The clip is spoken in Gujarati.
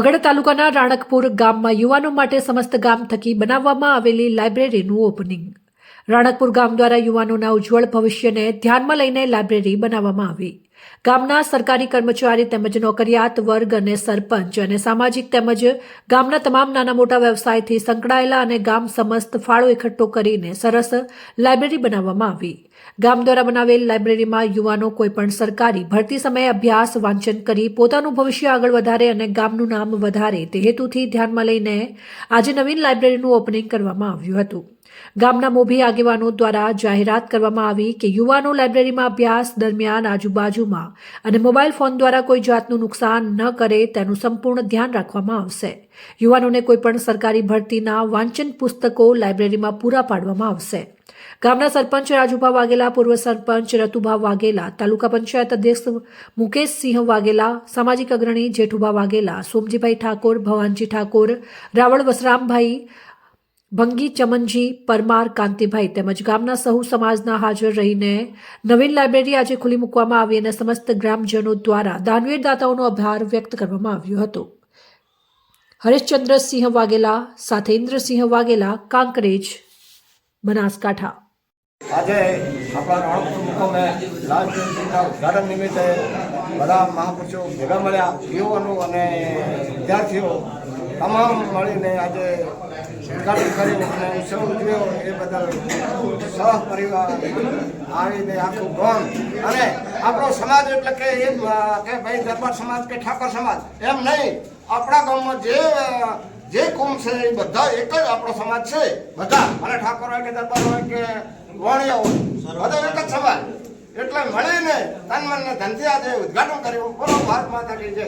બગડ તાલુકાના રાણકપુર ગામમાં યુવાનો માટે સમસ્ત ગામ થકી બનાવવામાં આવેલી લાઇબ્રેરીનું ઓપનિંગ રાણકપુર ગામ દ્વારા યુવાનોના ઉજ્જવળ ભવિષ્યને ધ્યાનમાં લઈને લાઇબ્રેરી બનાવવામાં આવી. ગામના સરકારી કર્મચારી તેમજ નોકરિયાત વર્ગ અને સરપંચ અને સામાજિક તેમજ ગામના તમામ નાના મોટા વ્યવસાયથી સંકળાયેલા અને ગામ સમસ્ત ફાળો એકઠો કરીને સરસ લાઇબ્રેરી બનાવવામાં આવી. ગામ દ્વારા બનાવેલ લાઇબ્રેરીમાં યુવાનો કોઈપણ સરકારી ભરતી સમયે અભ્યાસ, વાંચન કરી પોતાનું ભવિષ્ય આગળ વધારે અને ગામનું નામ વધારે તે હેતુથી ધ્યાનમાં લઈને આજે નવીન લાઇબ્રેરીનું ઓપનિંગ કરવામાં આવ્યું હતું. ગામના મોભી આગેવાનો દ્વારા જાહેરાત કરવામાં આવી કે યુવાનો લાઇબ્રેરીમાં અભ્યાસ દરમિયાન આજુબાજુમાં અને મોબાઈલ ફોન દ્વારા કોઈ જાતનું નુકસાન ન કરે તેનું સંપૂર્ણ ધ્યાન રાખવામાં આવશે. યુવાનોને કોઈપણ સરકારી ભરતીના વાંચન પુસ્તકો લાઇબ્રેરીમાં પૂરા પાડવામાં આવશે. ગામના સરપંચ રાજુભા વાઘેલા, પૂર્વ સરપંચ રતુભા વાઘેલા, તાલુકા પંચાયત અધ્યક્ષ મુકેશસિંહ વાઘેલા, સામાજિક અગ્રણી જેઠુભા વાઘેલા, સોમજીભાઈ ઠાકોર, ભવાનજી ઠાકોર, રાવળ વસરામભાઈ ભંગી ચમનજી, પરમાર, કાંતિભાઈ તેમજ ગામના સહુ સમાજના હાજર રહીને નવીન લાઇબ્રેરી આજે ખુલ્લી મૂકવામાં આવી અને સમસ્ત ગ્રામજનો દ્વારા દાનવીર દાતાઓનો આભાર વ્યક્ત કરવામાં આવ્યો હતો. હરેશચંદ્રસિંહ વાઘેલા સાથે ઇન્દ્રસિંહ વાઘેલા, કાંકરેજ, બનાસકાંઠા. આજે આપણા રણપુર મુકામે લાલ જયંતિના ઉદઘાટન નિમિત્તે બધા મહાપુરુષો ભેગા મળ્યા, યુવાનો અને વિદ્યાર્થીઓ તમામ મળીને આજે ઉદઘાટન કર્યું અને ઉત્સવ ઉજવ્યો એ બદલ સહપરિવાર આવીને આખું ગામ અને આપણો સમાજ એટલે કે એમ કે ભાઈ દરબાર સમાજ કે ઠાકોર સમાજ, એમ નહીં. આપણા ગામમાં જે જે કોમ છે એ બધા એક જ આપણો સમાજ છે. બધા. અને ઠાકોર હોય કે દરબાર હોય કે વાણિયા હોય, બધા એક જ સમાજ. એટલે મળીને તન મનને ધનથી આજે ઉદઘાટન કર્યું. બોલો, ભારત માતા જય.